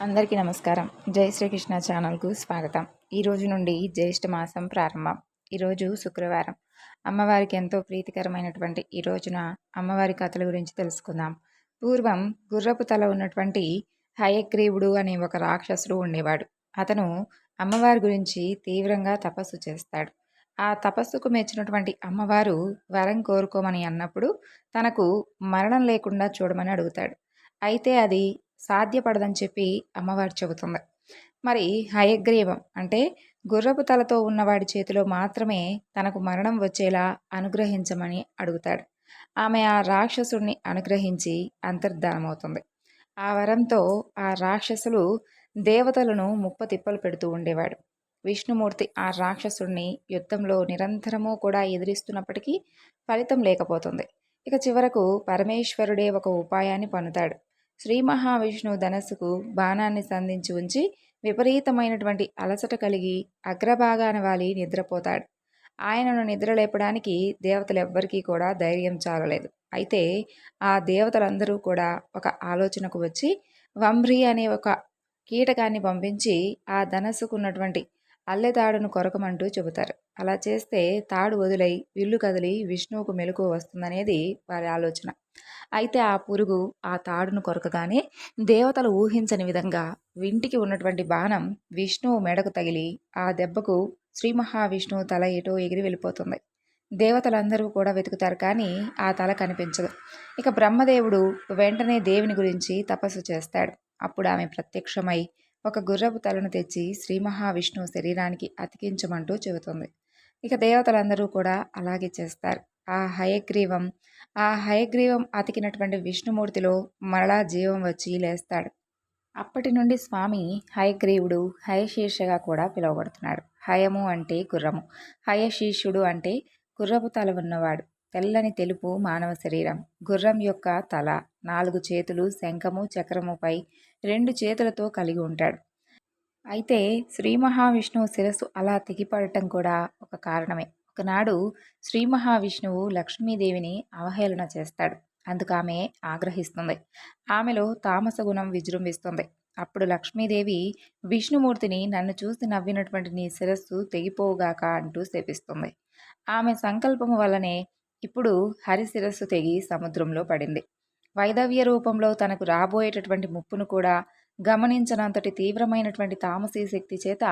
అందరికీ నమస్కారం. జై శ్రీకృష్ణ ఛానల్కు స్వాగతం. ఈ రోజు నుండి జ్యేష్ఠ మాసం ప్రారంభం. ఈరోజు శుక్రవారం. అమ్మవారికి ఎంతో ప్రీతికరమైనటువంటి ఈ రోజున అమ్మవారి కథల గురించి తెలుసుకుందాం. పూర్వం గుర్రపు తల ఉన్నటువంటి హయగ్రీవుడు అనే ఒక రాక్షసుడు ఉండేవాడు. అతను అమ్మవారి గురించి తీవ్రంగా తపస్సు చేస్తాడు. ఆ తపస్సుకు మెచ్చినటువంటి అమ్మవారు వరం కోరుకోమని అన్నప్పుడు తనకు మరణం లేకుండా చూడమని అడుగుతాడు. అయితే అది సాధ్యపడదని చెప్పి అమ్మవారు చెబుతుంది. మరి హయగ్రీవం అంటే గుర్రపు తలతో ఉన్నవాడి చేతిలో మాత్రమే తనకు మరణం వచ్చేలా అనుగ్రహించమని అడుగుతాడు. ఆమె ఆ రాక్షసుడిని అనుగ్రహించి అంతర్ధానమవుతుంది. ఆ వరంతో ఆ రాక్షసులు దేవతలను ముప్ప తిప్పలు పెడుతూ ఉండేవాడు. విష్ణుమూర్తి ఆ రాక్షసుడిని యుద్ధంలో నిరంతరము కూడా ఎదిరిస్తున్నప్పటికీ ఫలితం లేకపోతుంది. ఇక చివరకు పరమేశ్వరుడే ఒక ఉపాయాన్ని పన్నుతాడు. శ్రీ మహావిష్ణువు ధనస్సుకు బాణాన్ని సంధించి ఉంచి విపరీతమైనటువంటి అలసట కలిగి అగ్రభాగాన వాలి నిద్రపోతాడు. ఆయనను నిద్రలేపడానికి దేవతలు ఎవ్వరికీ కూడా ధైర్యం చాలలేదు. అయితే ఆ దేవతలందరూ కూడా ఒక ఆలోచనకు వచ్చి వంభ్రి అనే ఒక కీటకాన్ని పంపించి ఆ ధనస్సుకున్నటువంటి అల్లె తాడును కొరకమంటూ చెబుతారు. అలా చేస్తే తాడు వదిలై విల్లు కదిలి విష్ణువుకు మెలకు వస్తుందనేది వారి ఆలోచన. అయితే ఆ పురుగు ఆ తాడును కొరకగానే దేవతలు ఊహించని విధంగా వింటికి ఉన్నటువంటి బాణం విష్ణువు మెడకు తగిలి ఆ దెబ్బకు శ్రీ మహావిష్ణువు తల ఎటో ఎగిరి వెళ్ళిపోతుంది. దేవతలందరూ కూడా వెతుకుతారు కానీ ఆ తల కనిపించదు. ఇక బ్రహ్మదేవుడు వెంటనే దేవుని గురించి తపస్సు చేస్తాడు. అప్పుడు ఆమె ప్రత్యక్షమై ఒక గుర్రపు తలను తెచ్చి శ్రీ మహావిష్ణువు శరీరానికి అతికించమంటూ చెబుతుంది. ఇక దేవతలందరూ కూడా అలాగే చేస్తారు. ఆ హయగ్రీవం ఆ హయగ్రీవం అతికినటువంటి విష్ణుమూర్తిలో మరలా జీవం వచ్చి లేస్తాడు. అప్పటి నుండి స్వామి హయగ్రీవుడు హయశీర్షగా కూడా పిలువబడుతున్నాడు. హయము అంటే గుర్రము. హయశీర్షుడు అంటే గుర్రపు తల ఉన్నవాడు. తెల్లని తెలుపు మానవ శరీరం. గుర్రం యొక్క తల నాలుగు చేతులు శంఖము చక్రముపై రెండు చేతులతో కలిగి ఉంటాడు. అయితే శ్రీ మహావిష్ణువు శిరస్సు అలా తెగిపడటం కూడా ఒక కారణమే. ఒకనాడు శ్రీ మహావిష్ణువు లక్ష్మీదేవిని అవహేళన చేస్తాడు. అందుకు ఆమె ఆగ్రహిస్తుంది. ఆమెలో తామస గుణం విజృంభిస్తుంది. అప్పుడు లక్ష్మీదేవి విష్ణుమూర్తిని నన్ను చూసి నవ్వినటువంటి నీ శిరస్సు తెగిపోగాక అంటూ శపిస్తుంది. ఆమె సంకల్పము వల్లనే ఇప్పుడు హరి శిరస్సు తెగి సముద్రంలో పడింది. వైదవ్య రూపంలో తనకు రాబోయేటటువంటి ముప్పును కూడా గమనించనంతటి తీవ్రమైనటువంటి తామసీ శక్తి చేత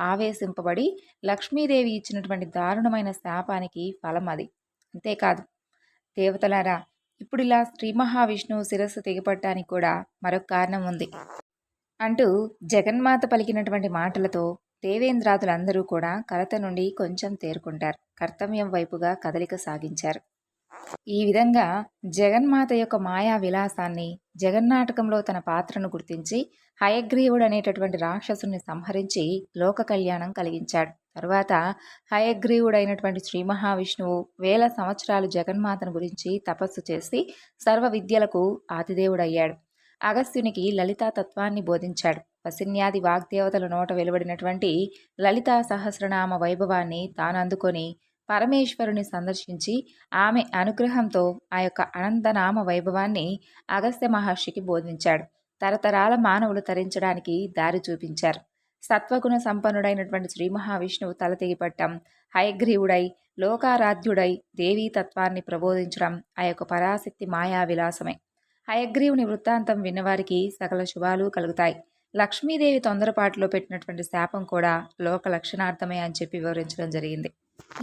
ఆవేశింపబడి లక్ష్మీదేవి ఇచ్చినటువంటి దారుణమైన శాపానికి ఫలం అది. అంతేకాదు దేవతలారా ఇప్పుడు ఇలా శ్రీ మహావిష్ణువు శిరస్సు తెగిపట్టడానికి కూడా మరొక కారణం ఉంది. అంటూ జగన్మాత పలికినటువంటి మాటలతో దేవేంద్రాదులందరూ కూడా కలత నుండి కొంచెం తేరుకుంటారు. కర్తవ్యం వైపుగా కదలిక సాగించారు. ఈ విధంగా జగన్మాత యొక్క మాయా విలాసాన్ని జగన్నాటకంలో తన పాత్రను గుర్తించి హయగ్రీవుడు అనేటటువంటి రాక్షసుని సంహరించి లోక కళ్యాణం కలిగించాడు. తరువాత హయగ్రీవుడైనటువంటి శ్రీ మహావిష్ణువు వేల సంవత్సరాలు జగన్మాతను గురించి తపస్సు చేసి సర్వ విద్యలకు ఆతిదేవుడయ్యాడు అగస్త్యునికి లలితా తత్వాన్ని బోధించాడు. వసిన్యాది వాగ్దేవతల నోట వెలువడినటువంటి లలితా సహస్రనామ వైభవాన్ని తాను అందుకొని పరమేశ్వరుని సందర్శించి ఆమె అనుగ్రహంతో ఆ యొక్క అనంతనామ వైభవాన్ని అగస్త్య మహర్షికి బోధించాడు. తరతరాల మానవులు తరించడానికి దారి చూపించారు. సత్వగుణ సంపన్నుడైనటువంటి శ్రీ మహావిష్ణువు తల తెగిపట్టం హయగ్రీవుడై లోకారాధ్యుడై దేవీ తత్వాన్ని ప్రబోధించడం ఆ యొక్క పరాశక్తి మాయా విలాసమే. హయగ్రీవుని వృత్తాంతం విన్నవారికి సకల శుభాలు కలుగుతాయి. లక్ష్మీదేవి తొందరపాటులో పెట్టినటువంటి శాపం కూడా లోక లక్షణార్థమే అని చెప్పి వివరించడం జరిగింది.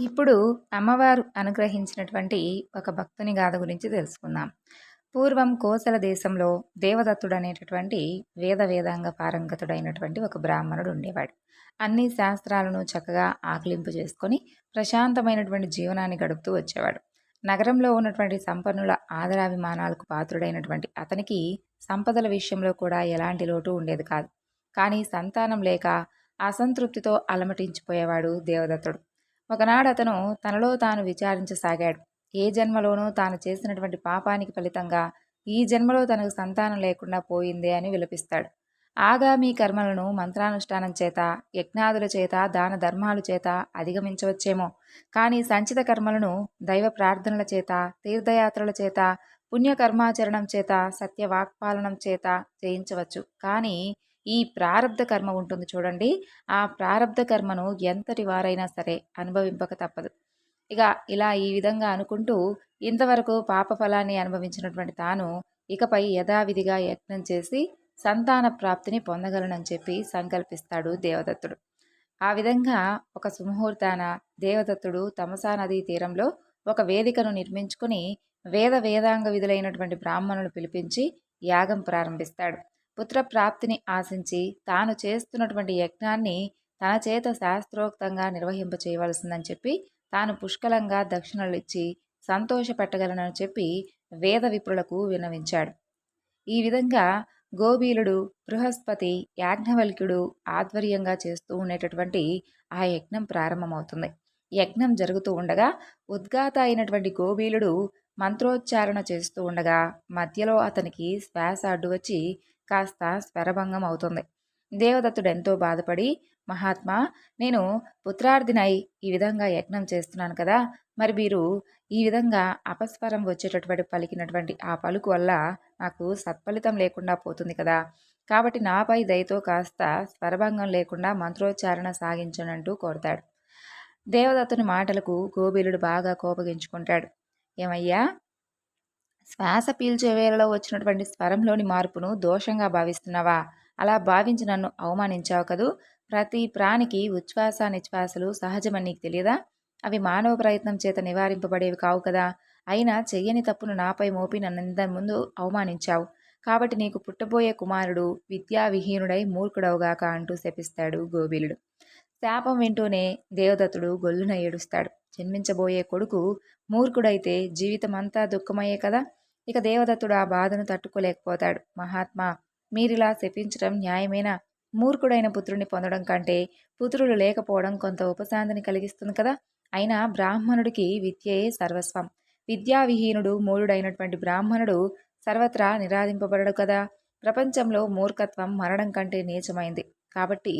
ఇప్పుడు అమ్మవారు అనుగ్రహించినటువంటి ఒక భక్తుని గాథ గురించి తెలుసుకుందాం. పూర్వం కోసల దేశంలో దేవదత్తుడు అనేటటువంటి వేద వేదాంగ పారంగతుడైనటువంటి ఒక బ్రాహ్మణుడు ఉండేవాడు. అన్ని శాస్త్రాలను చక్కగా ఆకలింపు చేసుకొని ప్రశాంతమైనటువంటి జీవనాన్ని గడుపుతూ వచ్చేవాడు. నగరంలో ఉన్నటువంటి సంపన్నుల ఆదరాభిమానాలకు పాత్రుడైనటువంటి అతనికి సంపదల విషయంలో కూడా ఎలాంటి లోటు ఉండేది కాదు. కానీ సంతానం లేక అసంతృప్తితో అలమటించిపోయేవాడు దేవదత్తుడు. ఒకనాడు అతను తనలో తాను విచారించసాగాడు. ఏ జన్మలోనూ తాను చేసినటువంటి పాపానికి ఫలితంగా ఈ జన్మలో తనకు సంతానం లేకుండా పోయిందే అని విలపిస్తాడు. ఆగామి కర్మలను మంత్రానుష్ఠానం చేత యజ్ఞాదుల చేత దాన ధర్మాలు చేత అధిగమించవచ్చేమో. కానీ సంచిత కర్మలను దైవ ప్రార్థనల చేత తీర్థయాత్రల చేత పుణ్యకర్మాచరణం చేత సత్యవాక్పాలనం చేత చేయించవచ్చు. కానీ ఈ ప్రారంధ కర్మ ఉంటుంది చూడండి. ఆ ప్రారంధ కర్మను ఎంతటి వారైనా సరే అనుభవింపక తప్పదు. ఇక ఇలా ఈ విధంగా అనుకుంటూ ఇంతవరకు పాప ఫలాన్ని అనుభవించినటువంటి తాను ఇకపై యథావిధిగా యత్నం చేసి సంతాన ప్రాప్తిని పొందగలనని చెప్పి సంకల్పిస్తాడు దేవదత్తుడు. ఆ విధంగా ఒక సుముహూర్తాన దేవదత్తుడు తమసా నదీ తీరంలో ఒక వేదికను నిర్మించుకుని వేద వేదాంగ విధులైనటువంటి బ్రాహ్మణులు పిలిపించి యాగం ప్రారంభిస్తాడు. పుత్రప్రాప్తిని ఆశించి తాను చేస్తున్నటువంటి యజ్ఞాన్ని తన చేత శాస్త్రోక్తంగా నిర్వహింప చేయవలసిందని చెప్పి తాను పుష్కలంగా దక్షిణలు ఇచ్చి సంతోషపెట్టగలనని చెప్పి వేద విప్రులకు విన్నవించాడు. ఈ విధంగా గోబీలుడు బృహస్పతి యాజ్ఞవల్క్యుడు ఆధ్వర్యంగా చేస్తూ ఉండేటటువంటి ఆ యజ్ఞం ప్రారంభమవుతుంది. యజ్ఞం జరుగుతూ ఉండగా ఉద్గాత అయినటువంటి గోబీలుడు మంత్రోచ్చారణ చేస్తూ ఉండగా మధ్యలో అతనికి శ్వాస అడ్డు వచ్చి కాస్త స్వరభంగం అవుతుంది. దేవదత్తుడు ఎంతో బాధపడి మహాత్మా నేను పుత్రార్థినై ఈ విధంగా యజ్ఞం చేస్తున్నాను కదా! మరి మీరు ఈ విధంగా అపస్వరం వచ్చేటటువంటి పలికినటువంటి ఆ పలుకు వల్ల నాకు సత్ఫలితం లేకుండా పోతుంది కదా! కాబట్టి నాపై దయతో కాస్త స్వరభంగం లేకుండా మంత్రోచ్చారణ సాగించనంటూ కోరతాడు. దేవదత్తుని మాటలకు గోబీలుడు బాగా కోపగించుకుంటాడు. ఏమయ్యా శ్వాస పీల్చే వేళలో వచ్చినటువంటి స్వరంలోని మార్పును దోషంగా భావిస్తున్నావా? అలా భావించి నన్ను అవమానించావు కదూ? ప్రతి ప్రాణికి ఉచ్ఛ్వాస నిశ్వాసలు సహజమని నీకు తెలియదా? అవి మానవ ప్రయత్నం చేత నివారింపబడేవి కావు కదా. అయినా చెయ్యని తప్పును నాపై మోపి నన్నందరి ముందు అవమానించావు. కాబట్టి నీకు పుట్టబోయే కుమారుడు విద్యావిహీనుడై మూర్ఖుడవుగాక అంటూ శపిస్తాడు గోబిలుడు. శాపం వింటూనే దేవదత్తుడు గొల్లున ఏడుస్తాడు. జన్మించబోయే కొడుకు మూర్ఖుడైతే జీవితమంతా దుఃఖమయ్యే కదా? ఇక దేవదత్తుడు ఆ బాధను తట్టుకోలేకపోతాడు. మహాత్మా మీరిలా శపించడం న్యాయమేనా? మూర్ఖుడైన పుత్రుని పొందడం కంటే పుత్రులు లేకపోవడం కొంత ఉపశాంతిని కలిగిస్తుంది కదా? అయినా బ్రాహ్మణుడికి విద్యయే సర్వస్వం. విద్యావిహీనుడు మూఢుడైనటువంటి బ్రాహ్మణుడు సర్వత్రా నిరాధింపబడడు కదా? ప్రపంచంలో మూర్ఖత్వం మరణం కంటే నీచమైంది. కాబట్టి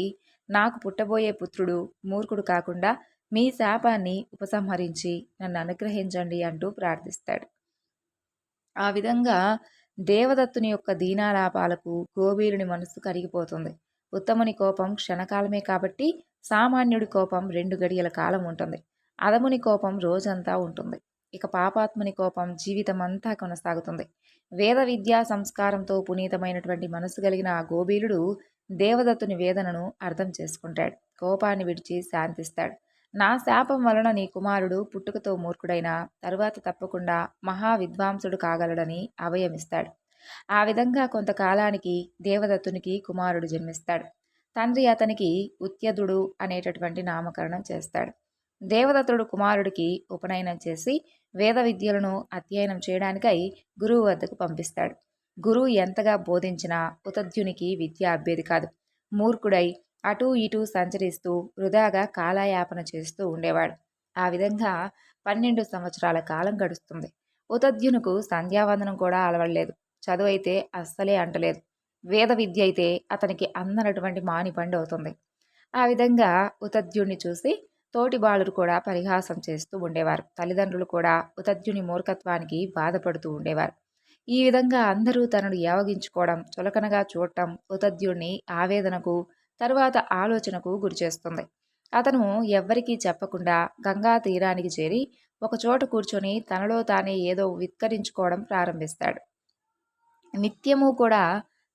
నాకు పుట్టబోయే పుత్రుడు మూర్ఖుడు కాకుండా మీ శాపాన్ని ఉపసంహరించి నన్ను అనుగ్రహించండి అంటూ ప్రార్థిస్తాడు. ఆ విధంగా దేవదత్తుని యొక్క దీనాలాపాలకు గోబీలుని మనస్సు కరిగిపోతుంది. ఉత్తముని కోపం క్షణకాలమే కాబట్టి సామాన్యుడి కోపం రెండు గడియల కాలం ఉంటుంది. అదముని కోపం రోజంతా ఉంటుంది. ఇక పాపాత్ముని కోపం జీవితమంతా కొనసాగుతుంది. వేద విద్యా సంస్కారంతో పునీతమైనటువంటి మనసు కలిగిన ఆ గోబీలుడు దేవదత్తుని వేదనను అర్థం చేసుకుంటాడు. కోపాన్ని విడిచి శాంతిస్తాడు. నా శాపం వలన నీ కుమారుడు పుట్టుకతో మూర్ఖుడైన తరువాత తప్పకుండా మహా విద్వాంసుడు కాగలడని అభయమిస్తాడు ఆ విధంగా కొంతకాలానికి దేవదత్తునికి కుమారుడు జన్మిస్తాడు. తండ్రి అతనికి ఉత్యదుడు అనేటటువంటి నామకరణం చేస్తాడు. దేవదత్తుడు కుమారుడికి ఉపనయనం చేసి వేద విద్యలను అధ్యయనం చేయడానికై గురువు వద్దకు పంపిస్తాడు. గురువు ఎంతగా బోధించినా ఉతద్యునికి విద్య అబ్బేది కాదు. మూర్ఖుడై అటూ ఇటూ సంచరిస్తూ వృధాగా కాలయాపన చేస్తూ ఉండేవాడు. ఆ విధంగా పన్నెండు సంవత్సరాల కాలం గడుస్తుంది. ఉతద్యునుకు సంధ్యావందనం కూడా అలవడలేదు. చదువు అయితే అస్సలే అంటలేదు. వేద విద్య అయితే అతనికి అందనటువంటి మానిపండు అవుతుంది. ఆ విధంగా ఉతద్యుణ్ణి చూసి తోటి బాలురు కూడా పరిహాసం చేస్తూ ఉండేవారు. తల్లిదండ్రులు కూడా ఉతద్యుని మూర్ఖత్వానికి బాధపడుతూ ఉండేవారు. ఈ విధంగా అందరూ తనను యావగించుకోవడం చులకనగా చూడటం ఉతద్యుణ్ణి ఆవేదనకు తరువాత ఆలోచనకు గురిచేస్తుంది అతను ఎవ్వరికీ చెప్పకుండా గంగా తీరానికి చేరి ఒకచోట కూర్చొని తనలో తానే ఏదో విత్కరించుకోవడం ప్రారంభిస్తాడు. నిత్యము కూడా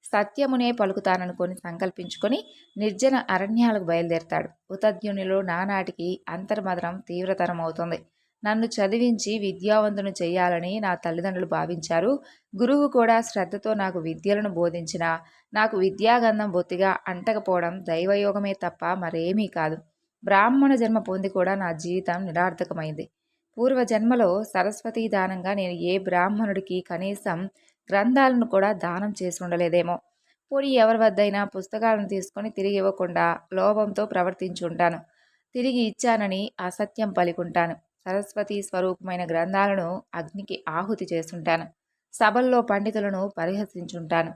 సత్యమునే పలుకుతాననుకొని సంకల్పించుకొని నిర్జన అరణ్యాలకు బయలుదేరతాడు. ఉతద్యునిలో నానాటికి అంతర్మదనం తీవ్రతరం అవుతుంది నన్ను చదివించి విద్యావంతును చేయాలని నా తల్లిదండ్రులు భావించారు. గురువు కూడా శ్రద్ధతో నాకు విద్యలను బోధించిన నాకు విద్యాగంధం బొత్తిగా అంటకపోవడం దైవయోగమే తప్ప మరేమీ కాదు. బ్రాహ్మణ జన్మ పొంది కూడా నా జీవితం నిరార్థకమైంది. పూర్వజన్మలో సరస్వతీ దానంగా నేను ఏ బ్రాహ్మణుడికి కనీసం గ్రంథాలను కూడా దానం చేసి ఉండలేదేమో. పోనీ ఎవరి వద్దైనా పుస్తకాలను తీసుకొని తిరిగి ఇవ్వకుండా లోభంతో ప్రవర్తించుంటాను తిరిగి ఇచ్చానని అసత్యం పలికుంటాను. సరస్వతి స్వరూపమైన గ్రంథాలను అగ్నికి ఆహుతి చేస్తుంటాను. సభల్లో పండితులను పరిహసించుంటాను.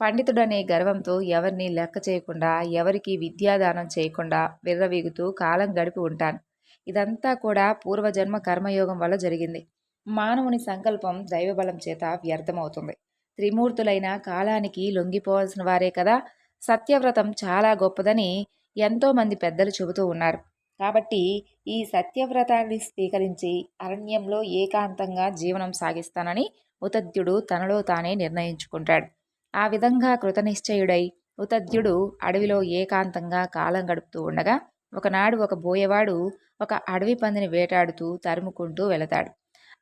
పండితుడనే గర్వంతో ఎవరిని లెక్క చేయకుండా ఎవరికి విద్యాదానం చేయకుండా విర్రవీగుతూ కాలం గడిపి ఉంటాను. ఇదంతా కూడా పూర్వజన్మ కర్మయోగం వల్ల జరిగింది. మానవుని సంకల్పం దైవబలం చేత వ్యర్థమవుతుంది. త్రిమూర్తులైన కాలానికి లొంగిపోవాల్సిన వారే కదా! సత్యవ్రతం చాలా గొప్పదని ఎంతోమంది పెద్దలు చెబుతూ ఉన్నారు. కాబట్టి ఈ సత్యవ్రతాన్ని స్వీకరించి అరణ్యంలో ఏకాంతంగా జీవనం సాగిస్తానని ఉతద్యుడు తనలో తానే నిర్ణయించుకుంటాడు. ఆ విధంగా కృతనిశ్చయుడై ఉతద్యుడు అడవిలో ఏకాంతంగా కాలం గడుపుతూ ఉండగా ఒకనాడు ఒక బోయవాడు ఒక అడవి పందిని వేటాడుతూ తరుముకుంటూ వెళతాడు.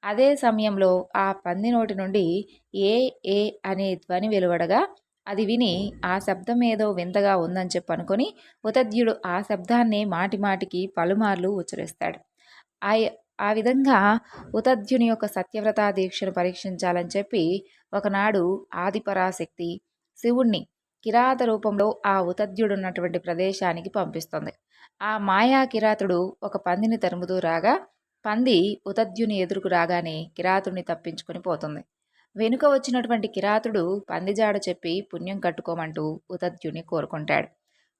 అదే సమయంలో ఆ పంది నోటి నుండి ఏ ఏ అనే ధ్వని వెలువడగా అది విని ఆ శబ్దం ఏదో వింతగా ఉందని చెప్పి అనుకొని ఉతద్యుడు ఆ శబ్దాన్ని మాటిమాటికి పలుమార్లు ఉచ్చరిస్తాడు. ఆ ఆ విధంగా ఉతద్యుని యొక్క సత్యవ్రత దీక్షను పరీక్షించాలని చెప్పి ఒకనాడు ఆదిపరాశక్తి శివుణ్ణి కిరాత రూపంలో ఆ ఉతద్యుడున్నటువంటి ప్రదేశానికి పంపిస్తుంది. ఆ మాయా కిరాతుడు ఒక పందిని తరుముతూ రాగా పంది ఉతద్యుని ఎదురుకు రాగానే కిరాతుడిని తప్పించుకొని పోతుంది. వెనుక వచ్చినటువంటి కిరాతుడు పందిజాడ చెప్పి పుణ్యం కట్టుకోమంటూ ఉతద్యుని కోరుకుంటాడు.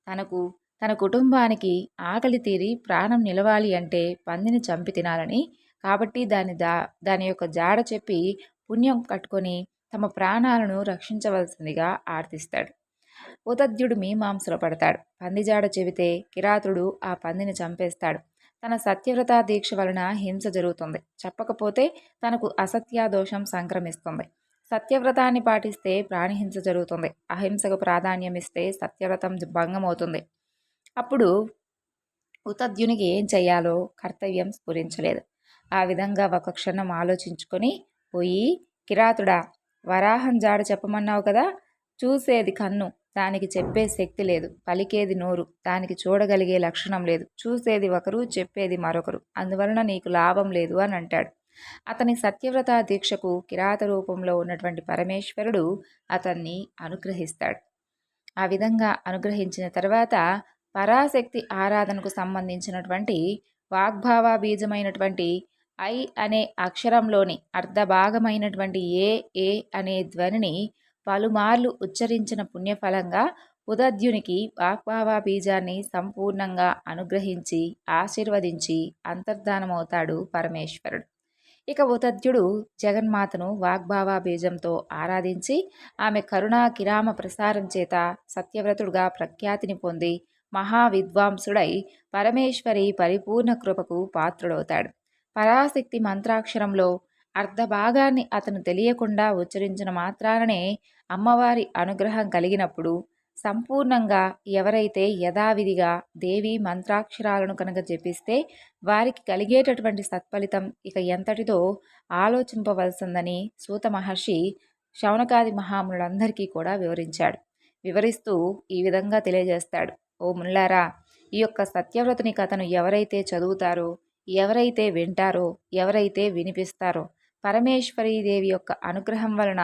తనకు తన కుటుంబానికి ఆకలి తీరి ప్రాణం నిలవాలి అంటే పందిని చంపి తినాలని కాబట్టి దాని దా దాని యొక్క జాడ చెప్పి పుణ్యం కట్టుకొని తమ ప్రాణాలను రక్షించవలసిందిగా ఆర్థిస్తాడు ఉతద్యుడు మీమాంసలు పడతాడు. పందిజాడ చెబితే కిరాతుడు ఆ పందిని చంపేస్తాడు. తన సత్యవ్రత దీక్ష వలన హింస జరుగుతుంది. చెప్పకపోతే తనకు అసత్యాదోషం సంక్రమిస్తుంది. సత్యవ్రతాన్ని పాటిస్తే ప్రాణిహింస జరుగుతుంది. అహింసకు ప్రాధాన్యం ఇస్తే సత్యవ్రతం భంగమవుతుంది. అప్పుడు ఉతద్యునికి ఏం చేయాలో కర్తవ్యం స్ఫురించలేదు. ఆ విధంగా ఒక క్షణం ఆలోచించుకొని పోయి కిరాతుడా వరాహం జాడ చెప్పమన్నావు కదా? చూసేది కన్ను. దానికి చెప్పే శక్తి లేదు. పలికేది నోరు. దానికి చూడగలిగే లక్షణం లేదు. చూసేది ఒకరు చెప్పేది మరొకరు. అందువలన నీకు లాభం లేదు అని అంటాడు. అతని సత్యవ్రత దీక్షకు కిరాత రూపంలో ఉన్నటువంటి పరమేశ్వరుడు అతన్ని అనుగ్రహిస్తాడు. ఆ విధంగా అనుగ్రహించిన తర్వాత పరాశక్తి ఆరాధనకు సంబంధించినటువంటి వాగ్భావ బీజమైనటువంటి ఐ అనే అక్షరంలోని అర్ధభాగమైనటువంటి ఏ ఏ అనే ధ్వనిని పలుమార్లు ఉచ్చరించిన పుణ్యఫలంగా ఉదద్యునికి వాక్వావా బీజాన్ని సంపూర్ణంగా అనుగ్రహించి ఆశీర్వదించి అంతర్ధానమవుతాడు పరమేశ్వరుడు. ఇక ఉదద్యుడు జగన్మాతను వాగ్భావా బీజంతో ఆరాధించి ఆమె కరుణా కిరామ ప్రసారం చేత సత్యవ్రతుడుగా ప్రఖ్యాతిని పొంది మహావిద్వాంసుడై పరమేశ్వరి పరిపూర్ణ కృపకు పాత్రుడవుతాడు. పరాశక్తి మంత్రాక్షరంలో అర్ధభాగాన్ని అతను తెలియకుండా ఉచ్చరించిన మాత్రాననే అమ్మవారి అనుగ్రహం కలిగినప్పుడు సంపూర్ణంగా ఎవరైతే యథావిధిగా దేవి మంత్రాక్షరాలను కనుక జపిస్తే వారికి కలిగేటటువంటి సత్ఫలితం ఇక ఎంతటితో ఆలోచింపవలసిందని సూత మహర్షి శౌనకాది మహాములందరికీ కూడా వివరించాడు. వివరిస్తూ ఈ విధంగా తెలియజేస్తాడు. ఓ ముల్లారా ఈ యొక్క సత్యవ్రతని కథను ఎవరైతే చదువుతారో ఎవరైతే వింటారో ఎవరైతే వినిపిస్తారో పరమేశ్వరీదేవి యొక్క అనుగ్రహం వలన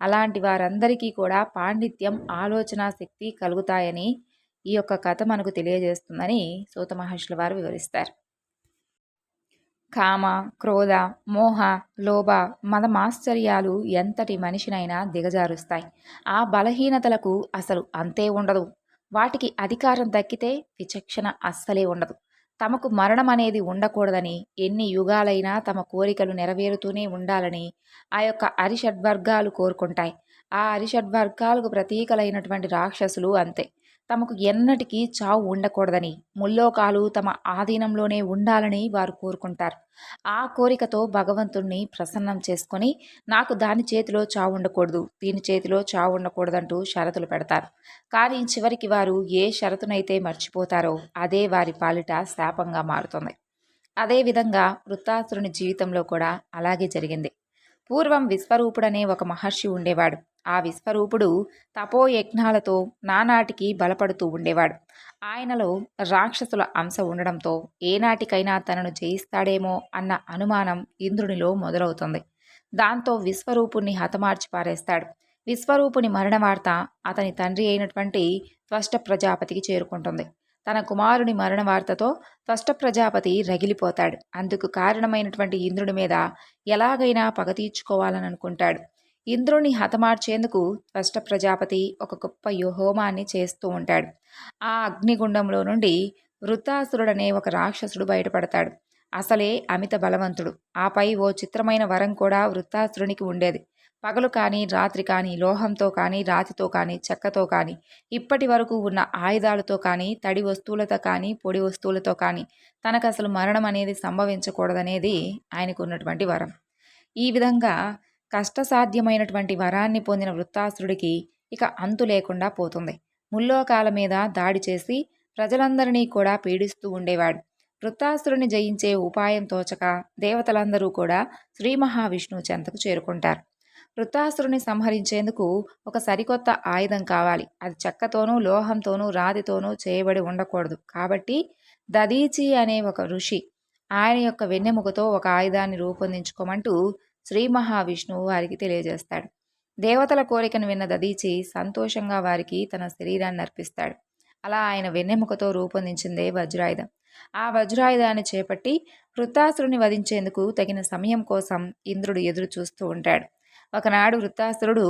అలాంటి వారందరికీ కూడా పాండిత్యం ఆలోచన శక్తి కలుగుతాయని ఈ యొక్క కథ మనకు తెలియజేస్తుందని సూత మహర్షుల వారు వివరిస్తారు. కామ క్రోధ మోహ లోభ మదమాశ్చర్యాలు ఎంతటి మనిషినైనా దిగజారుస్తాయి. ఆ బలహీనతలకు అసలు అంతే ఉండదు. వాటికి అధికారం దక్కితే విచక్షణ అస్సలే ఉండదు. తమకు మరణం అనేది ఉండకూడదని ఎన్ని యుగాలైనా తమ కోరికలు నెరవేరుతూనే ఉండాలని ఆ యొక్క అరిషడ్వర్గాలు కోరుకుంటాయి. ఆ అరిషడ్వర్గాలకు ప్రతీకలైనటువంటి రాక్షసులు అంతే. తమకు ఎన్నటికీ చావు ఉండకూడదని ముల్లోకాలు తమ ఆధీనంలోనే ఉండాలని వారు కోరుకుంటారు. ఆ కోరికతో భగవంతుణ్ణి ప్రసన్నం చేసుకొని నాకు దాని చేతిలో చావు ఉండకూడదు దీని చేతిలో చావు ఉండకూడదంటూ షరతులు పెడతారు. కానీ చివరికి వారు ఏ షరతునైతే మర్చిపోతారో అదే వారి పాలిట శాపంగా మారుతుంది. అదేవిధంగా వృత్తాసురుని జీవితంలో కూడా అలాగే జరిగింది. పూర్వం విశ్వరూపుడనే ఒక మహర్షి ఉండేవాడు. ఆ విశ్వరూపుడు తపోయజ్ఞాలతో నానాటికి బలపడుతూ ఉండేవాడు. ఆయనలో రాక్షసుల అంశ ఉండడంతో ఏనాటికైనా తనను జయిస్తాడేమో అన్న అనుమానం ఇంద్రునిలో మొదలవుతుంది. దాంతో విశ్వరూపుణ్ణి హతమార్చి పారేస్తాడు. విశ్వరూపుని మరణ వార్త అతని తండ్రి అయినటువంటి త్వష్ట ప్రజాపతికి చేరుకుంటుంది. తన కుమారుని మరణ వార్తతో త్వష్ట ప్రజాపతి రగిలిపోతాడు. అందుకు కారణమైనటువంటి ఇంద్రుడి మీద ఎలాగైనా పగ తీర్చుకోవాలని అనుకుంటాడు ఇంద్రుని హతమార్చేందుకు త్వష్ట ప్రజాపతి ఒక గొప్ప యుహోమాన్ని చేస్తూ ఉంటాడు. ఆ అగ్నిగుండంలో నుండి వృత్తాసురుడనే ఒక రాక్షసుడు బయటపడతాడు. అసలే అమిత బలవంతుడు. ఆపై ఓ చిత్రమైన వరం కూడా వృత్తాసురునికి ఉండేది. పగలు కానీ రాత్రి కానీ లోహంతో కానీ రాతితో కానీ చెక్కతో కానీ ఇప్పటి వరకు ఉన్న ఆయుధాలతో కానీ తడి వస్తువులతో కానీ పొడి వస్తువులతో కానీ తనకు అసలు మరణం అనేది సంభవించకూడదనేది ఆయనకు ఉన్నటువంటి వరం. ఈ విధంగా కష్టసాధ్యమైనటువంటి వరాన్ని పొందిన వృత్తాసురుడికి ఇక అంతు లేకుండా పోతుంది. ముల్లోకాల మీద దాడి చేసి ప్రజలందరినీ కూడా పీడిస్తూ ఉండేవాడు. వృత్తాసురుని జయించే ఉపాయం తోచక దేవతలందరూ కూడా శ్రీ మహావిష్ణువు చెంతకు చేరుకుంటారు. వృత్తాసురుని సంహరించేందుకు ఒక సరికొత్త ఆయుధం కావాలి. అది చెక్కతోనూ లోహంతోనూ రాతితోనూ చేయబడి ఉండకూడదు. కాబట్టి దదీచి అనే ఒక ఋషి ఆయన యొక్క వెన్నెముకతో ఒక ఆయుధాన్ని రూపొందించుకోమంటూ శ్రీ మహావిష్ణువు వారికి తెలియజేస్తాడు. దేవతల కోరికను విన్న దదీచి సంతోషంగా వారికి తన శరీరాన్ని అర్పిస్తాడు. అలా ఆయన వెన్నెముకతో రూపొందించిందే వజ్రాయుధం. ఆ వజ్రాయుధాన్ని చేపట్టి వృత్తాసురుని వధించేందుకు తగిన సమయం కోసం ఇంద్రుడు ఎదురు చూస్తూ ఉంటాడు. ఒకనాడు వృత్తాసురుడు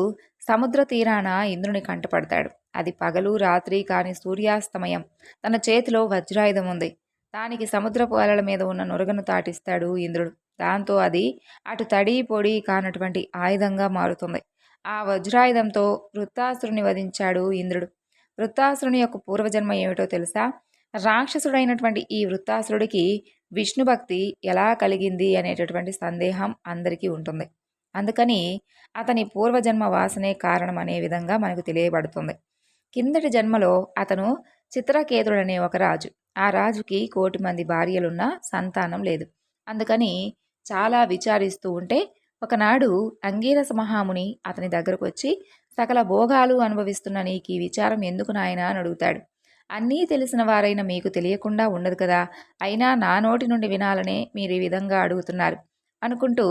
సముద్ర తీరాన ఇంద్రుని కంటపడతాడు. అది పగలు రాత్రి కాని సూర్యాస్తమయం. తన చేతిలో వజ్రాయుధం ఉంది. దానికి సముద్రపు అలల మీద ఉన్న నురగను తాటిస్తాడు ఇంద్రుడు. దాంతో అది అటు తడి పొడి కానటువంటి ఆయుధంగా మారుతుంది. ఆ వజ్రాయుధంతో వృత్తాసురుని వధించాడు ఇంద్రుడు. వృత్తాసురుని యొక్క పూర్వజన్మ ఏమిటో తెలుసా? రాక్షసుడైనటువంటి ఈ వృత్తాసురుడికి విష్ణు భక్తి ఎలా కలిగింది అనేటటువంటి సందేహం అందరికీ ఉంటుంది. అందుకని అతని పూర్వజన్మ వాసనే కారణం అనే విధంగా మనకు తెలియబడుతుంది. కిందటి జన్మలో అతను చిత్రకేతుడనే ఒక రాజు. ఆ రాజుకి కోటి మంది భార్యలున్న సంతానం లేదు. అందుకని చాలా విచారిస్తూ ఉంటే ఒకనాడు అంగీరస మహాముని అతని దగ్గరకు వచ్చి సకల భోగాలు అనుభవిస్తున్న నీకు ఈ విచారం ఎందుకు నాయన? అని అడుగుతాడు. అన్నీ తెలిసిన వారైన మీకు తెలియకుండా ఉండదు కదా. అయినా నా నోటి నుండి వినాలనే మీరు ఈ విధంగా అడుగుతున్నారు. అనుకుంటూ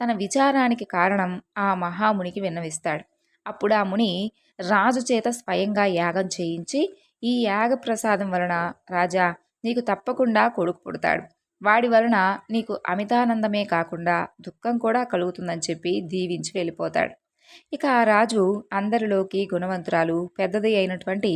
తన విచారానికి కారణం ఆ మహామునికి విన్నవిస్తాడు. అప్పుడు ఆ ముని రాజు చేత స్వయంగా యాగం చేయించి ఈ యాగ ప్రసాదం వలన రాజా నీకు తప్పకుండా కొడుకు పుడతాడు. వాడి వలన నీకు అమితానందమే కాకుండా దుఃఖం కూడా కలుగుతుందని చెప్పి దీవించి వెళ్ళిపోతాడు. ఇక ఆ రాజు అందరిలోకి గుణవంతురాలు పెద్దది అయినటువంటి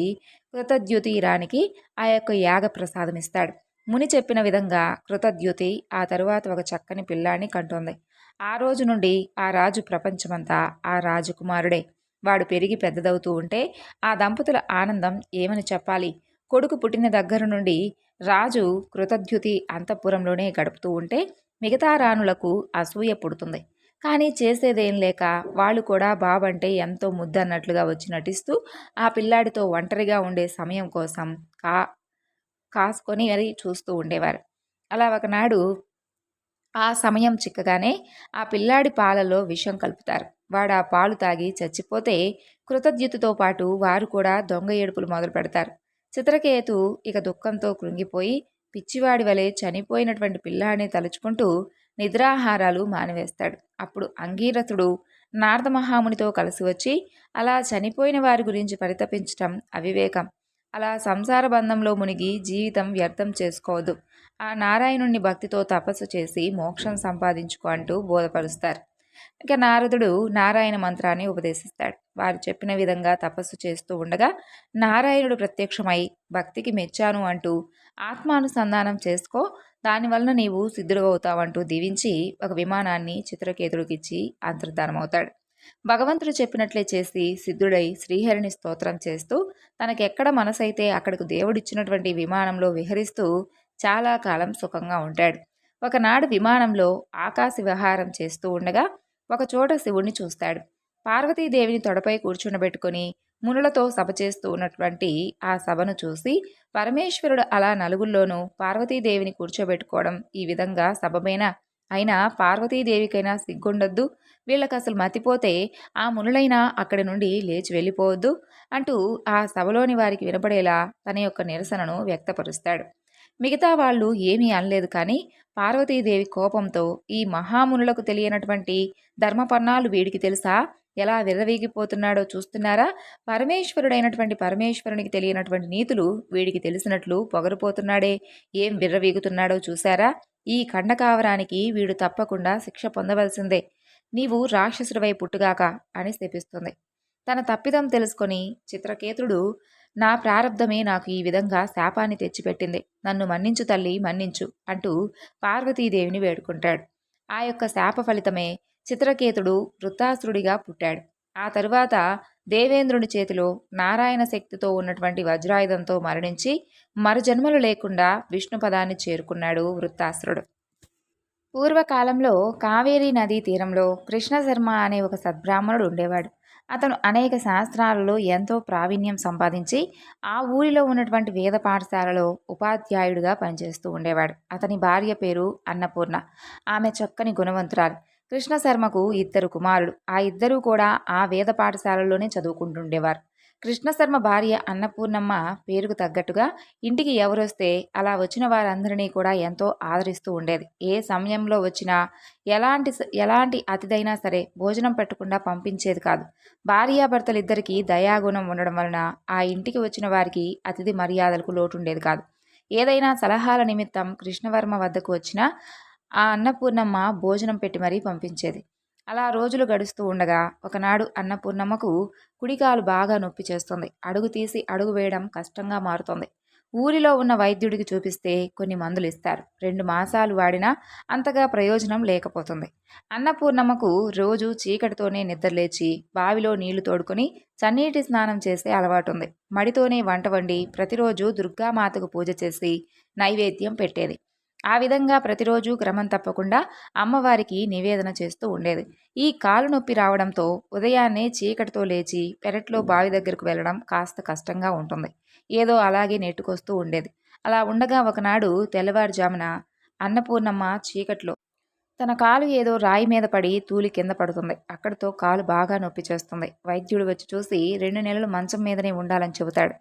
కృతద్యుతి రానికి ఆ యొక్క యాగ ప్రసాదం ఇస్తాడు. ముని చెప్పిన విధంగా కృతద్యుతి ఆ తరువాత ఒక చక్కని పిల్లాన్ని కంటోంది. ఆ రోజు నుండి ఆ రాజు ప్రపంచమంతా ఆ రాజకుమారుడే. వాడు పెరిగి పెద్దదవుతూ ఉంటే ఆ దంపతుల ఆనందం ఏమని చెప్పాలి? కొడుకు పుట్టిన దగ్గర నుండి రాజు కృతద్యుతి అంతఃపురంలోనే గడుపుతూ ఉంటే మిగతా రాణులకు అసూయ పుడుతుంది. కానీ చేసేదేం లేక వాళ్ళు కూడా బాబంటే ఎంతో ముద్దన్నట్లుగా వచ్చి నటిస్తూ ఆ పిల్లాడితో ఒంటరిగా ఉండే సమయం కోసం కా కాసుకొని అది చూస్తూ ఉండేవారు. అలా ఒకనాడు ఆ సమయం చిక్కగానే ఆ పిల్లాడి పాలలో విషం కలుపుతారు. వాడు ఆ పాలు తాగి చచ్చిపోతే కృతజ్ఞతతో పాటు వారు కూడా దొంగ ఏడుపులు మొదలు పెడతారు. చిత్రకేతు ఇక దుఃఖంతో కృంగిపోయి పిచ్చివాడి వలె చనిపోయినటువంటి పిల్లాడిని తలుచుకుంటూ నిద్రాహారాలు మానివేస్తాడు. అప్పుడు అంగీరథుడు నారద మహామునితో కలిసి వచ్చి అలా చనిపోయిన వారి గురించి పరితపించటం అవివేకం. అలా సంసార బంధంలో మునిగి జీవితం వ్యర్థం చేసుకోవద్దు ఆ నారాయణుణ్ణి భక్తితో తపస్సు చేసి మోక్షం సంపాదించుకో అంటూ బోధపరుస్తారు. ఇక నారదుడు నారాయణ మంత్రాన్ని ఉపదేశిస్తాడు. వారు చెప్పిన విధంగా తపస్సు చేస్తూ ఉండగా నారాయణుడు ప్రత్యక్షమై భక్తికి మెచ్చాను అంటూ ఆత్మానుసంధానం చేసుకో దానివలన నీవు సిద్ధుడవుతావంటూ దీవించి ఒక విమానాన్ని చిత్రకేతుడికిచ్చి అంతర్ధానమవుతాడు. భగవంతుడు చెప్పినట్లే చేసి సిద్ధుడై శ్రీహరిని స్తోత్రం చేస్తూ తనకెక్కడ మనసైతే అక్కడికి దేవుడిచ్చినటువంటి విమానంలో విహరిస్తూ చాలా కాలం సుఖంగా ఉంటాడు. ఒకనాడు విమానంలో ఆకాశ విహారం చేస్తూ ఉండగా ఒకచోట శివుణ్ణి చూస్తాడు. పార్వతీదేవిని తొడపై కూర్చుండబెట్టుకుని మునులతో సభ చేస్తూ ఉన్నటువంటి ఆ సభను చూసి పరమేశ్వరుడు అలా నలుగుల్లోనూ పార్వతీదేవిని కూర్చోబెట్టుకోవడం ఈ విధంగా సభమేనా అయినా పార్వతీదేవికైనా సిగ్గుండొద్దు. వీళ్ళకి అసలు మతిపోతే ఆ మునులైనా అక్కడి నుండి లేచి వెళ్ళిపోవద్దు అంటూ ఆ సభలోని వారికి వినపడేలా తన యొక్క నిరసనను వ్యక్తపరుస్తాడు. మిగతా వాళ్ళు ఏమీ అనలేదు కానీ పార్వతీదేవి కోపంతో ఈ మహామునులకు తెలియనటువంటి ధర్మపర్ణాలు వీడికి తెలుసా? ఎలా విర్రవీగిపోతున్నాడో చూస్తున్నారా? పరమేశ్వరుడైనటువంటి పరమేశ్వరునికి తెలియనటువంటి నీతులు వీడికి తెలిసినట్లు పొగరుపోతున్నాడే. ఏం విర్రవీగుతున్నాడో చూశారా? ఈ ఖండకావరానికి వీడు తప్పకుండా శిక్ష పొందవలసిందే. నీవు రాక్షసుడివై పుట్టుగాక అని శపిస్తుంది. తన తప్పిదం తెలుసుకొని చిత్రకేతుడు నా ప్రారంధమే నాకు ఈ విధంగా శాపాన్ని తెచ్చిపెట్టింది. నన్ను మన్నించు తల్లి మన్నించు అంటూ పార్వతీదేవిని వేడుకుంటాడు. ఆ యొక్క శాప ఫలితమే చిత్రకేతుడు వృత్తాసురుడిగా పుట్టాడు. ఆ తరువాత దేవేంద్రుని చేతిలో నారాయణ శక్తితో ఉన్నటువంటి వజ్రాయుధంతో మరణించి మరుజన్మలు లేకుండా విష్ణు పదాన్ని చేరుకున్నాడు వృత్తాసురుడు పూర్వకాలంలో కావేరీ నదీ తీరంలో కృష్ణశర్మ అనే ఒక సద్బ్రాహ్మణుడు ఉండేవాడు. అతను అనేక శాస్త్రాలలో ఎంతో ప్రావీణ్యం సంపాదించి ఆ ఊరిలో ఉన్నటువంటి వేద పాఠశాలలో ఉపాధ్యాయుడిగా పనిచేస్తూ ఉండేవాడు. అతని భార్య పేరు అన్నపూర్ణ. ఆమె చక్కని గుణవంతురాలు. కృష్ణశర్మకు ఇద్దరు కుమారులు. ఆ ఇద్దరూ కూడా ఆ వేద పాఠశాలలోనే చదువుకుంటుండేవారు. కృష్ణశర్మ భార్య అన్నపూర్ణమ్మ పేరుకు తగ్గట్టుగా ఇంటికి ఎవరొస్తే అలా వచ్చిన వారందరినీ కూడా ఎంతో ఆదరిస్తూ ఉండేది. ఏ సమయంలో వచ్చినా ఎలాంటి ఎలాంటి అతిథైనా సరే భోజనం పెట్టకుండా పంపించేది కాదు. భార్యాభర్తలిద్దరికీ దయాగుణం ఉండడం వలన ఆ ఇంటికి వచ్చిన వారికి అతిథి మర్యాదలకు లోటుండేది కాదు. ఏదైనా సలహాల నిమిత్తం కృష్ణవర్మ వద్దకు వచ్చినా ఆ అన్నపూర్ణమ్మ భోజనం పెట్టి మరీ పంపించేది. అలా రోజులు గడుస్తూ ఉండగా ఒకనాడు అన్నపూర్ణమ్మకు కుడికాలు బాగా నొప్పి చేస్తుంది. అడుగు తీసి అడుగు వేయడం కష్టంగా మారుతుంది. ఊరిలో ఉన్న వైద్యుడికి చూపిస్తే కొన్ని మందులు ఇస్తారు. రెండు మాసాలు వాడినా అంతగా ప్రయోజనం లేకపోతుంది. అన్నపూర్ణమ్మకు రోజు చీకటితోనే నిద్రలేచి బావిలో నీళ్ళు తోడుకొని చన్నీటి స్నానం చేసే అలవాటుంది. మడితోనే వంట వండి ప్రతిరోజు దుర్గామాతకు పూజ చేసి నైవేద్యం పెట్టేది. ఆ విధంగా ప్రతిరోజు క్రమం తప్పకుండా అమ్మవారికి నివేదన చేస్తూ ఉండేది. ఈ కాలు నొప్పి రావడంతో ఉదయాన్నే చీకటితో లేచి పెరట్లో బావి దగ్గరకు వెళ్ళడం కాస్త కష్టంగా ఉంటుంది. ఏదో అలాగే నెట్టుకొస్తూ ఉండేది. అలా ఉండగా ఒకనాడు తెల్లవారుజామున అన్నపూర్ణమ్మ చీకట్లో తన కాలు ఏదో రాయి మీద పడి తూలి కింద పడుతుంది. అక్కడితో కాలు బాగా నొప్పి చేస్తుంది. వైద్యుడు వచ్చి చూసి రెండు నెలలు మంచం మీదనే ఉండాలని చెబుతాడు.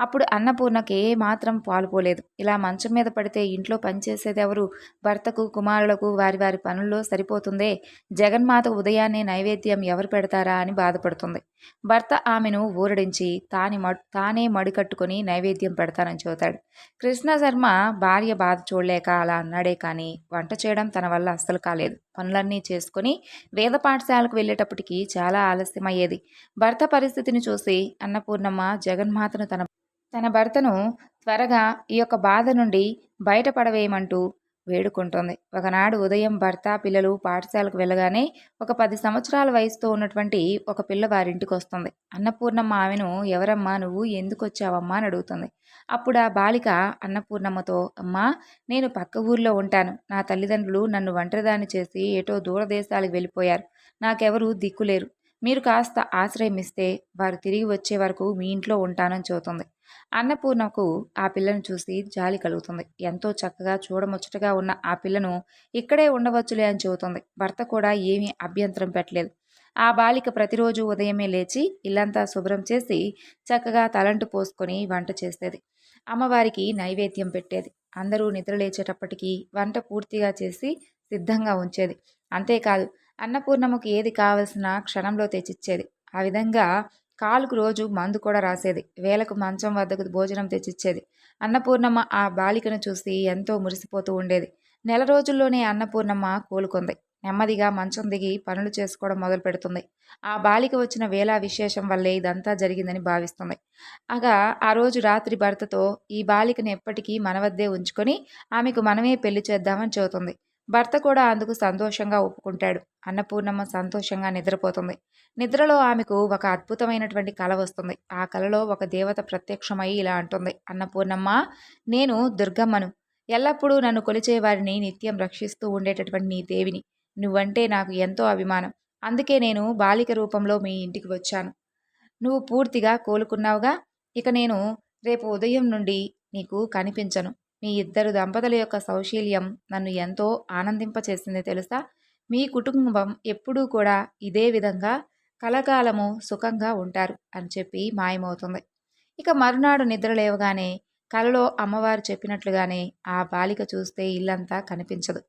అప్పుడు అన్నపూర్ణకి ఏ మాత్రం పాలుపోలేదు ఇలా మంచం మీద పడితే ఇంట్లో పనిచేసేది ఎవరు? భర్తకు కుమారులకు వారి వారి పనుల్లో సరిపోతుందే. జగన్మాత ఉదయాన్నే నైవేద్యం ఎవరు పెడతారా అని బాధపడుతుంది. భర్త ఆమెను ఊరడించి తాని మడు తానే మడికట్టుకుని నైవేద్యం పెడతానని చెబుతాడు. కృష్ణ శర్మ భార్య బాధ చూడలేక అలా అన్నాడే కానీ వంట చేయడం తన వల్ల అస్సలు కాలేదు. పనులన్నీ చేసుకుని వేద పాఠశాలకు వెళ్ళేటప్పటికి చాలా ఆలస్యమయ్యేది. భర్త పరిస్థితిని చూసి అన్నపూర్ణమ్మ జగన్మాతను తన తన భర్తను త్వరగా ఈ యొక్క బాధ నుండి బయటపడవేయమంటూ వేడుకుంటుంది. ఒకనాడు ఉదయం భర్త పిల్లలు పాఠశాలకు వెళ్ళగానే ఒక పది సంవత్సరాల వయసుతో ఉన్నటువంటి ఒక పిల్ల వారింటికి వస్తుంది అన్నపూర్ణమ్మ ఆమెను ఎవరమ్మా నువ్వు? ఎందుకు వచ్చావమ్మా అని అడుగుతుంది. అప్పుడు ఆ బాలిక అన్నపూర్ణమ్మతో అమ్మా నేను పక్క ఊర్లో ఉంటాను. నా తల్లిదండ్రులు నన్ను ఒంటరిదాన్ని చేసి ఏటో దూరదేశాలకు వెళ్ళిపోయారు. నాకెవరూ దిక్కులేరు మీరు కాస్త ఆశ్రయం ఇస్తే వారు తిరిగి వచ్చే వరకు మీ ఇంట్లో ఉంటానని చెబుతుంది. అన్నపూర్ణకు ఆ పిల్లను చూసి జాలి కలుగుతుంది. ఎంతో చక్కగా చూడముచ్చటగా ఉన్న ఆ పిల్లను ఇక్కడే ఉండవచ్చులే అని చెబుతుంది. భర్త కూడా ఏమీ అభ్యంతరం పెట్టలేదు. ఆ బాలిక ప్రతిరోజు ఉదయమే లేచి ఇల్లంతా శుభ్రం చేసి చక్కగా తలంటు పోసుకొని వంట చేసేది. అమ్మవారికి నైవేద్యం పెట్టేది. అందరూ నిద్ర లేచేటప్పటికీ వంట పూర్తిగా చేసి సిద్ధంగా ఉంచేది. అంతేకాదు అన్నపూర్ణమ్మకు ఏది కావలసిన క్షణంలో తెచ్చిచ్చేది. ఆ విధంగా కాలుకు రోజు మందు కూడా రాసేది. వేలకు మంచం వద్దకు భోజనం తెచ్చిచ్చేది. అన్నపూర్ణమ్మ ఆ బాలికను చూసి ఎంతో మురిసిపోతూ ఉండేది. నెల రోజుల్లోనే అన్నపూర్ణమ్మ కోలుకుంది. నెమ్మదిగా మంచం దిగి పనులు చేసుకోవడం మొదలు పెడుతుంది. ఆ బాలిక వచ్చిన వేళ విశేషం వల్లే ఇదంతా జరిగిందని భావిస్తుంది. అగా ఆ రోజు రాత్రి భర్తతో ఈ బాలికను ఎప్పటికీ మన వద్దే ఉంచుకొని ఆమెకు మనమే పెళ్ళి చేద్దామని చెబుతుంది. భర్త కూడా అందుకు సంతోషంగా ఒప్పుకుంటాడు. అన్నపూర్ణమ్మ సంతోషంగా నిద్రపోతుంది. నిద్రలో ఆమెకు ఒక అద్భుతమైనటువంటి కళ వస్తుంది. ఆ కళలో ఒక దేవత ప్రత్యక్షమై ఇలా అంటుంది. అన్నపూర్ణమ్మ నేను దుర్గమ్మను. ఎల్లప్పుడూ నన్ను కొలిచే వారిని నిత్యం రక్షిస్తూ ఉండేటటువంటి నీ దేవిని. నువ్వంటే నాకు ఎంతో అభిమానం. అందుకే నేను బాలిక రూపంలో మీ ఇంటికి వచ్చాను. నువ్వు పూర్తిగా కోలుకున్నావుగా? ఇక నేను రేపు ఉదయం నుండి నీకు కనిపించను. మీ ఇద్దరు దంపతుల యొక్క సౌశీల్యం నన్ను ఎంతో ఆనందింపచేసింది తెలుసా? మీ కుటుంబం ఎప్పుడూ కూడా ఇదే విధంగా కలకాలము సుఖంగా ఉంటారు అని చెప్పి మాయమవుతుంది. ఇక మరునాడు నిద్ర లేవగానే కలలో అమ్మవారు చెప్పినట్లుగానే ఆ బాలిక చూస్తే ఇల్లంతా కనిపించదు.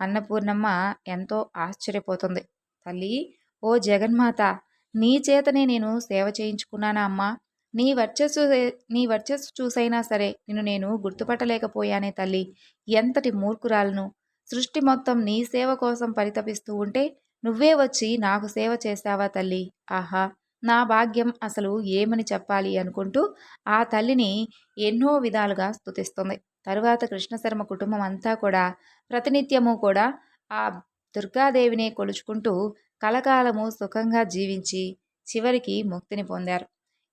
అన్నపూర్ణమ్మ ఎంతో ఆశ్చర్యపోతుంది. తల్లి ఓ జగన్మాత నీ చేతనే నేను సేవ చేయించుకున్నానా అమ్మా? నీ వర్చస్సు నీ వర్చస్సు చూసైనా సరే నిన్ను నేను గుర్తుపట్టలేకపోయానే తల్లి. ఎంతటి మూర్ఖురాలను. సృష్టి మొత్తం నీ సేవ కోసం పరితపిస్తూ ఉంటే నువ్వే వచ్చి నాకు సేవ చేశావా తల్లి? ఆహా! నా భాగ్యం అసలు ఏమని చెప్పాలి అనుకుంటూ ఆ తల్లిని ఎన్నో విధాలుగా స్థుతిస్తుంది తరువాత కృష్ణశర్మ కుటుంబం అంతా కూడా ప్రతినిత్యము కూడా ఆ దుర్గాదేవిని కొలుచుకుంటూ కలకాలము సుఖంగా జీవించి చివరికి ముక్తిని పొందారు.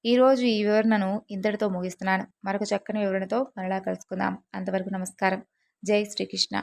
ఈరోజు ఈ వివరణను ఇంతటితో ముగిస్తున్నాను. మరొక చక్కని వివరణతో మరలా కలుసుకుందాం. అంతవరకు నమస్కారం. జై శ్రీకృష్ణ.